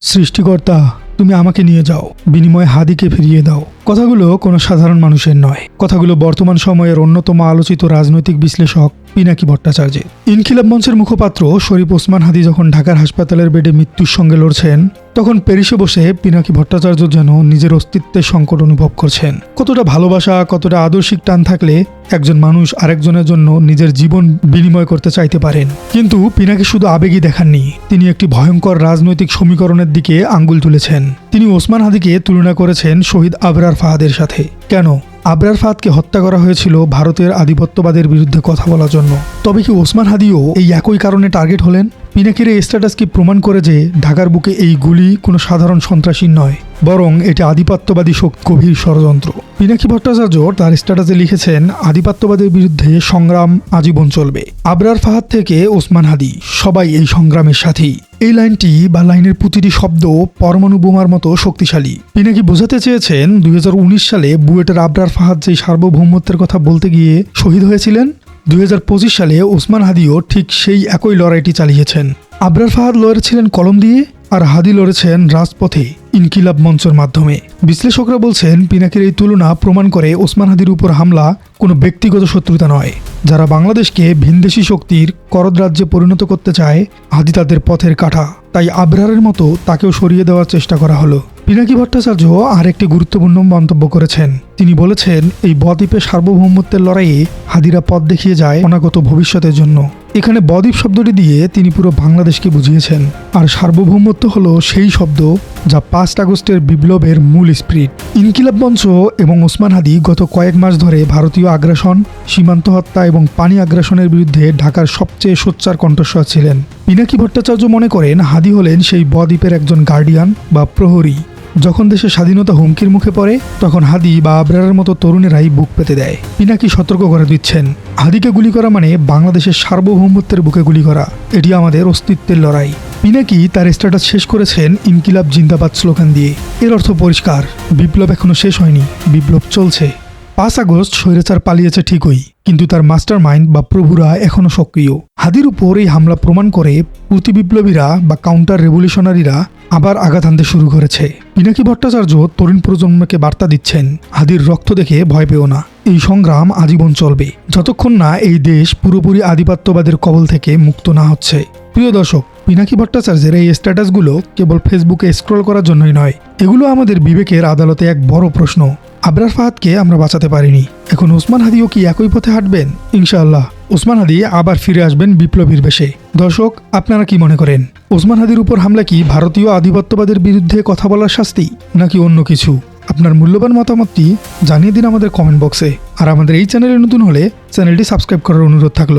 সৃষ্টিকর্তা তুমি আমাকে নিয়ে যাও। বিনিময়ে হাদিকে ফিরিয়ে দাও। কথাগুলো কোনো সাধারণ মানুষের নয়। কথাগুলো বর্তমান সময়ের অন্যতম আলোচিত রাজনৈতিক বিশ্লেষক পিনাকি ভট্টাচার্যের। ইনকিলাব মঞ্চের মুখপাত্র শরীফ ওসমান হাদি যখন ঢাকার হাসপাতালের বেডে মৃত্যুর সঙ্গে লড়ছেন, তখন প্যারিসে বসে পিনাকি ভট্টাচার্য যেন নিজের অস্তিত্বের সংকট অনুভব করছেন। কতটা ভালোবাসা, কতটা আদর্শিক টান থাকলে একজন মানুষ আরেকজনের জন্য নিজের জীবন বিনিময় করতে চাইতে পারেন। কিন্তু পিনাকি শুধু আবেগই দেখাননি, তিনি একটি ভয়ঙ্কর রাজনৈতিক সমীকরণের দিকে আঙ্গুল তুলেছেন। তিনি ওসমান হাদিকে তুলনা করেছেন শহীদ আবরার ফাহাদের সাথে। কেন? আবরার ফাহাদকে হত্যা করা হয়েছিল ভারতের আধিপত্যবাদের বিরুদ্ধে কথা বলার জন্য। তবে কি ওসমান হাদিও এই একই কারণে টার্গেট হলেন? পিনাকির এই স্ট্যাটাস কি প্রমাণ করে যে ঢাকার বুকে এই গুলি কোনো সাধারণ সন্ত্রাসী নয়, বরং এটি আধিপত্যবাদী গভীর ষড়যন্ত্র। পিনাকি ভট্টাচার্য তার স্ট্যাটাসে লিখেছেন, আধিপত্যবাদের বিরুদ্ধে সংগ্রাম আজীবন চলবে। আবরার ফাহাদ থেকে ওসমান হাদি, সবাই এই সংগ্রামের সাথী। এই লাইনটি বা লাইনের প্রতিটি শব্দ পরমাণু বোমার মতো শক্তিশালী। পিনাকি বোঝাতে চেয়েছেন, দুই হাজার উনিশ সালে বুয়েটের আবরার ফাহাদ যে সার্বভৌমত্বের কথা বলতে গিয়ে শহীদ হয়েছিলেন দুই হাজার পঁচিশ সালে ওসমান হাদিও ঠিক সেই একই লড়াইটি চালিয়েছেন। আবরার ফাহাদ লড়েছিলেন কলম দিয়ে আর হাদি লড়েছেন রাজপথে, ইনকিলাব মঞ্চের মাধ্যমে। বিশ্লেষকরা বলছেন, পিনাকের এই তুলনা প্রমাণ করে ওসমান হাদির উপর হামলা কোনো ব্যক্তিগত শত্রুতা নয়। যারা বাংলাদেশকে ভিনদেশি শক্তির করদ রাজ্যে পরিণত করতে চায়, হাদি তাদের পথের কাঠা তাই আবরারের মতো তাকেও সরিয়ে দেওয়ার চেষ্টা করা হলো। পিনাকি ভট্টাচার্য আরেকটি গুরুত্বপূর্ণ মন্তব্য করেছেন। তিনি বলেছেন, এই বদ্বীপের সার্বভৌমত্বের লড়াইয়ে হাদিরা পথ দেখিয়ে যায় অনাগত ভবিষ্যতের জন্য। এখানে বদ্বীপ শব্দটি দিয়ে তিনি পুরো বাংলাদেশকে বুঝিয়েছেন। আর সার্বভৌমত্ব হলো সেই শব্দ যা পাঁচ আগস্টের বিপ্লবের মূল স্প্রিট। ইনকিলাব মঞ্চ এবং ওসমান হাদি গত কয়েক মাস ধরে ভারতীয় আগ্রাসন, সীমান্ত হত্যা এবং পানি আগ্রাসনের বিরুদ্ধে ঢাকার সবচেয়ে সোচ্চার কণ্ঠস্বর ছিলেন। পিনাকি ভট্টাচার্য মনে করেন, হাদি হলেন সেই বদ্বীপের একজন গার্ডিয়ান বা প্রহরী। যখন দেশের স্বাধীনতা হুমকির মুখে পড়ে, তখন হাদি বা আবরারের মতো তরুণেরাই বুক পেতে দেয়। পিনাকি সতর্ক করে দিচ্ছেন। হাদিকে গুলি করা মানে বাংলাদেশের সার্বভৌমত্বের বুকে গুলি করা। এটি আমাদের অস্তিত্বের লড়াই। পিনাকি তার স্ট্যাটাস শেষ করেছেন ইনকিলাব জিন্দাবাদ স্লোগান দিয়ে। এর অর্থ পরিষ্কার, বিপ্লব এখনও শেষ হয়নি, বিপ্লব চলছে। পাঁচ আগস্ট স্বৈরাচার পালিয়েছে ঠিকই, কিন্তু তার মাস্টার মাইন্ড বা প্রভুরা এখনও সক্রিয়। হাদির উপর এই হামলা প্রমাণ করে প্রতি বিপ্লবীরা বা কাউন্টার রেভলিউশনারিরা আবার আঘাত আনতে শুরু করেছে। পিনাকি ভট্টাচার্য তরুণ প্রজন্মকে বার্তা দিচ্ছেন। হাদির রক্ত দেখে ভয় পেও না। এই সংগ্রাম আজীবন চলবে। যতক্ষণ না এই দেশ পুরোপুরি আধিপত্যবাদের কবল থেকে মুক্ত না হচ্ছে। প্রিয় দর্শক পিনাকি ভট্টাচার্যের এই স্ট্যাটাসগুলো কেবল ফেসবুকে স্ক্রল করার জন্যই নয়। এগুলো আমাদের বিবেকের আদালতে এক বড় প্রশ্ন। আবরার ফাহাদকে আমরা বাঁচাতে পারিনি। এখন ওসমান হাদিও কি একই পথে হাঁটবেন? ইনশাআল্লাহ। ওসমান হাদি আবার ফিরে আসবেন বিপ্লবীর বেশে। দর্শক, আপনারা কি মনে করেন? ওসমান হাদির উপর হামলা কি ভারতীয় আধিপত্যবাদের বিরুদ্ধে কথা বলার শাস্তি, নাকি অন্য কিছু? আপনার মূল্যবান মতামতটি জানিয়ে দিন আমাদের কমেন্ট বক্সে আর আমাদের এই চ্যানেলে নতুন হলে চ্যানেলটি সাবস্ক্রাইব করার অনুরোধ থাকল।